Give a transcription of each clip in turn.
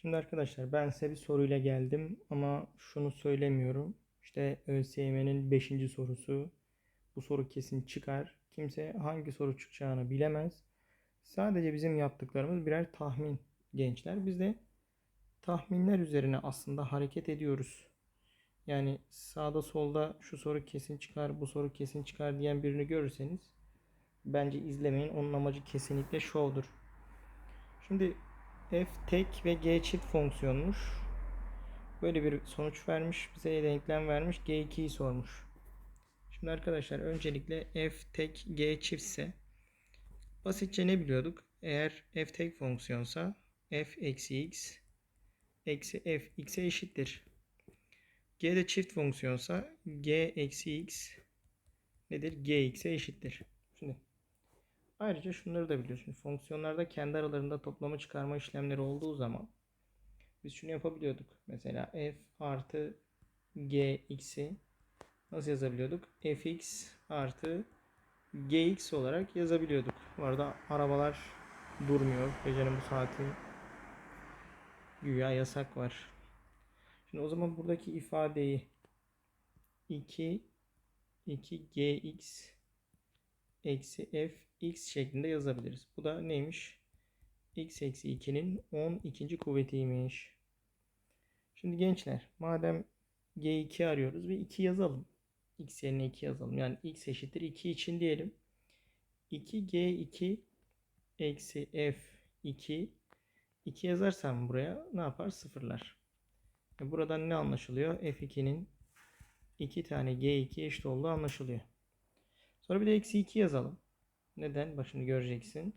Şimdi arkadaşlar ben size bir soruyla geldim ama şunu söylemiyorum. İşte ÖSYM'nin 5. sorusu. Bu soru kesin çıkar. Kimse hangi soru çıkacağını bilemez. Sadece bizim yaptıklarımız birer tahmin gençler. Biz de tahminler üzerine aslında hareket ediyoruz. Yani sağda solda şu soru kesin çıkar, bu soru kesin çıkar diyen birini görürseniz bence izlemeyin. Onun amacı kesinlikle şovdur. Şimdi f tek ve g çift fonksiyonmuş. Böyle bir sonuç vermiş. Bize denklem vermiş. G2'yi sormuş. Şimdi arkadaşlar öncelikle f tek g çiftse basitçe ne biliyorduk? Eğer f tek fonksiyonsa f eksi x eksi f x'e eşittir. g de çift fonksiyonsa g eksi x nedir? gx'e eşittir. Ayrıca şunları da biliyorsun. Fonksiyonlarda kendi aralarında toplama çıkarma işlemleri olduğu zaman biz şunu yapabiliyorduk. Mesela f artı gx'i nasıl yazabiliyorduk? fx artı gx olarak yazabiliyorduk. Bu arada arabalar durmuyor. Gecenin bu saati güya yasak var. Şimdi o zaman buradaki ifadeyi 2 2 gx eksi f x şeklinde yazabiliriz. Bu da neymiş? x eksi 2'nin 12. kuvvetiymiş. Şimdi gençler madem g2 arıyoruz ve 2 yazalım. x yerine 2 yazalım. Yani x eşittir 2 için diyelim. 2g2 eksi f2 2 yazarsam buraya ne yapar? Sıfırlar. E buradan ne anlaşılıyor? f2'nin 2 tane g2 eşit olduğu anlaşılıyor. Sonra bir de eksi 2 yazalım. Neden? Başını göreceksin.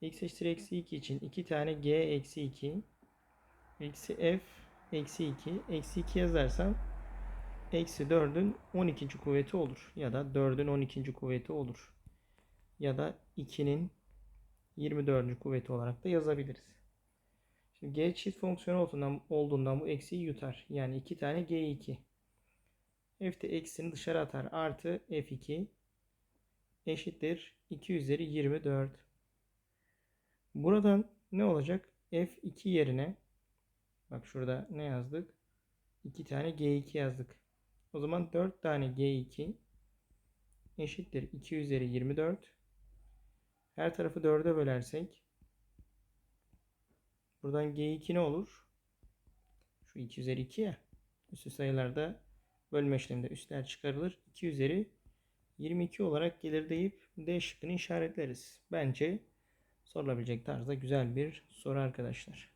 x eşittir eksi 2 için 2 tane g eksi 2 eksi f eksi 2 eksi 2 yazarsam eksi 4'ün 12. kuvveti olur. Ya da 4'ün 12. kuvveti olur. Ya da 2'nin 24. kuvveti olarak da yazabiliriz. Şimdi g çift fonksiyonu olduğundan, olduğundan bu eksiyi yutar. Yani 2 tane g2. f de eksini dışarı atar. Artı f2 eşittir 2 üzeri 24. Buradan ne olacak? F2 yerine bak şurada ne yazdık? 2 tane G2 yazdık. O zaman 4 tane G2 eşittir 2 üzeri 24. Her tarafı 4'e bölersek buradan G2 ne olur? Şu 2 üzeri 2 ya. Üstü sayılarda bölme işleminde üstler çıkarılır. 2 üzeri 22 olarak gelir deyip D şıkkını işaretleriz. Bence sorulabilecek tarzda güzel bir soru arkadaşlar.